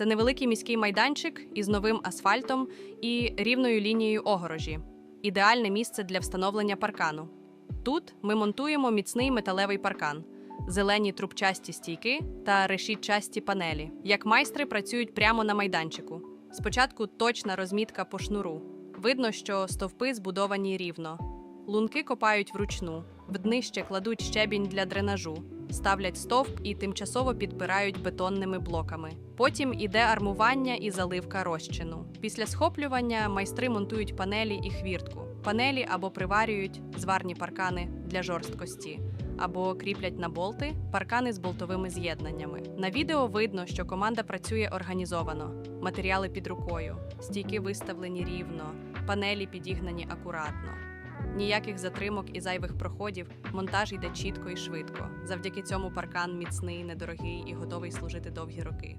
Це невеликий міський майданчик із новим асфальтом і рівною лінією огорожі. Ідеальне місце для встановлення паркану. Тут ми монтуємо міцний металевий паркан, зелені трубчасті стійки та решітчасті панелі. Як майстри працюють прямо на майданчику. Спочатку точна розмітка по шнуру. Видно, що стовпи збудовані рівно. Лунки копають вручну, в днище кладуть щебінь для дренажу, ставлять стовп і тимчасово підпирають бетонними блоками. Потім іде армування і заливка розчину. Після схоплювання майстри монтують панелі і хвіртку. Панелі або приварюють зварні паркани для жорсткості, або кріплять на болти паркани з болтовими з'єднаннями. На відео видно, що команда працює організовано, матеріали під рукою, стійки виставлені рівно, панелі підігнані акуратно. Ніяких затримок і зайвих проходів, монтаж йде чітко і швидко. Завдяки цьому паркан міцний, недорогий і готовий служити довгі роки.